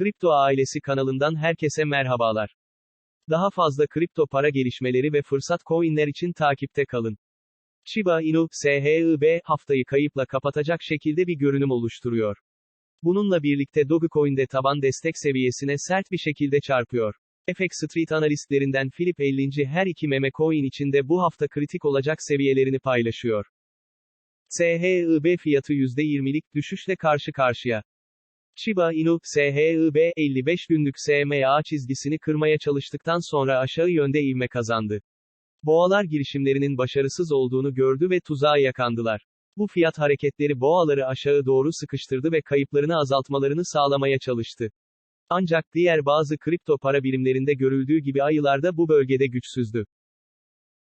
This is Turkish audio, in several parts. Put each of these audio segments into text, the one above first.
Kripto Ailesi kanalından herkese merhabalar. Daha fazla kripto para gelişmeleri ve fırsat coinler için takipte kalın. Shiba Inu, SHIB, haftayı kayıpla kapatacak şekilde bir görünüm oluşturuyor. Bununla birlikte Dogecoin'de taban destek seviyesine sert bir şekilde çarpıyor. FX Street analistlerinden Philip 50. her iki meme coin içinde bu hafta kritik olacak seviyelerini paylaşıyor. SHIB fiyatı %20'lik düşüşle karşı karşıya. Shiba Inu, SHIB, 55 günlük SMA çizgisini kırmaya çalıştıktan sonra aşağı yönde ivme kazandı. Boğalar girişimlerinin başarısız olduğunu gördü ve tuzağa yakandılar. Bu fiyat hareketleri boğaları aşağı doğru sıkıştırdı ve kayıplarını azaltmalarını sağlamaya çalıştı. Ancak diğer bazı kripto para birimlerinde görüldüğü gibi ayılarda bu bölgede güçsüzdü.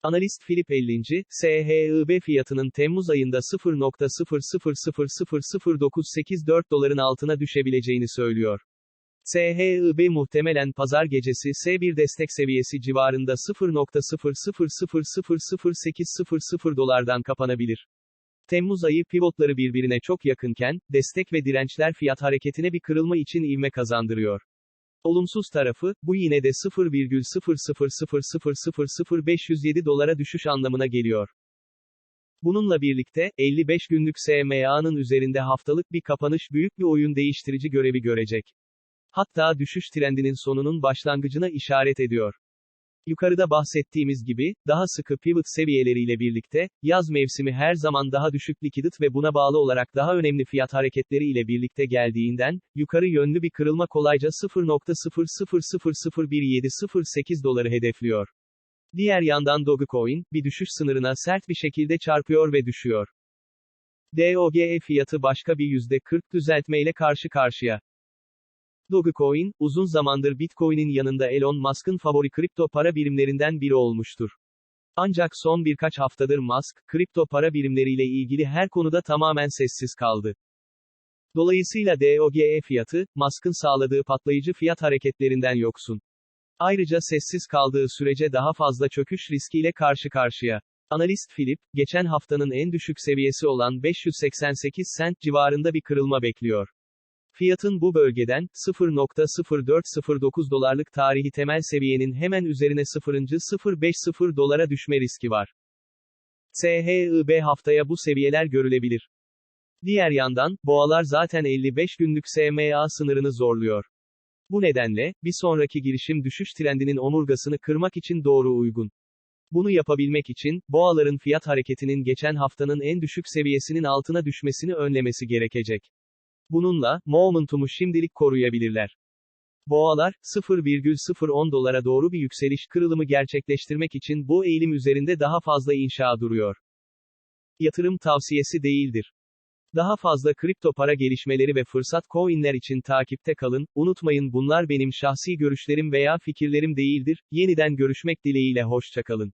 Analist Philip 50. SHIB fiyatının Temmuz ayında 0.00000984 doların altına düşebileceğini söylüyor. SHIB muhtemelen pazar gecesi S1 destek seviyesi civarında 0.00000800 dolardan kapanabilir. Temmuz ayı pivotları birbirine çok yakınken, destek ve dirençler fiyat hareketine bir kırılma için ivme kazandırıyor. Olumsuz tarafı, bu yine de 0,000000507 dolara düşüş anlamına geliyor. Bununla birlikte, 55 günlük SMA'nın üzerinde haftalık bir kapanış büyük bir oyun değiştirici görevi görecek. Hatta düşüş trendinin sonunun başlangıcına işaret ediyor. Yukarıda bahsettiğimiz gibi, daha sıkı pivot seviyeleriyle birlikte, yaz mevsimi her zaman daha düşük likidit ve buna bağlı olarak daha önemli fiyat hareketleri ile birlikte geldiğinden, yukarı yönlü bir kırılma kolayca 0.00001708 doları hedefliyor. Diğer yandan Dogecoin, bir düşüş sınırına sert bir şekilde çarpıyor ve düşüyor. DOGE fiyatı başka bir %40 düzeltmeyle karşı karşıya. Dogecoin, uzun zamandır Bitcoin'in yanında Elon Musk'ın favori kripto para birimlerinden biri olmuştur. Ancak son birkaç haftadır Musk, kripto para birimleriyle ilgili her konuda tamamen sessiz kaldı. Dolayısıyla DOGE fiyatı, Musk'ın sağladığı patlayıcı fiyat hareketlerinden yoksun. Ayrıca sessiz kaldığı sürece daha fazla çöküş riskiyle karşı karşıya. Analist Philip, geçen haftanın en düşük seviyesi olan 588 cent civarında bir kırılma bekliyor. Fiyatın bu bölgeden, 0.0409 dolarlık tarihi temel seviyenin hemen üzerine 0.050 dolara düşme riski var. SHIB haftaya bu seviyeler görülebilir. Diğer yandan, boğalar zaten 55 günlük SMA sınırını zorluyor. Bu nedenle, bir sonraki girişim düşüş trendinin omurgasını kırmak için doğru uygun. Bunu yapabilmek için, boğaların fiyat hareketinin geçen haftanın en düşük seviyesinin altına düşmesini önlemesi gerekecek. Bununla, momentumu şimdilik koruyabilirler. Boğalar, 0,010 dolara doğru bir yükseliş kırılımı gerçekleştirmek için bu eğilim üzerinde daha fazla inşa duruyor. Yatırım tavsiyesi değildir. Daha fazla kripto para gelişmeleri ve fırsat coinler için takipte kalın, unutmayın bunlar benim şahsi görüşlerim veya fikirlerim değildir, yeniden görüşmek dileğiyle hoşçakalın.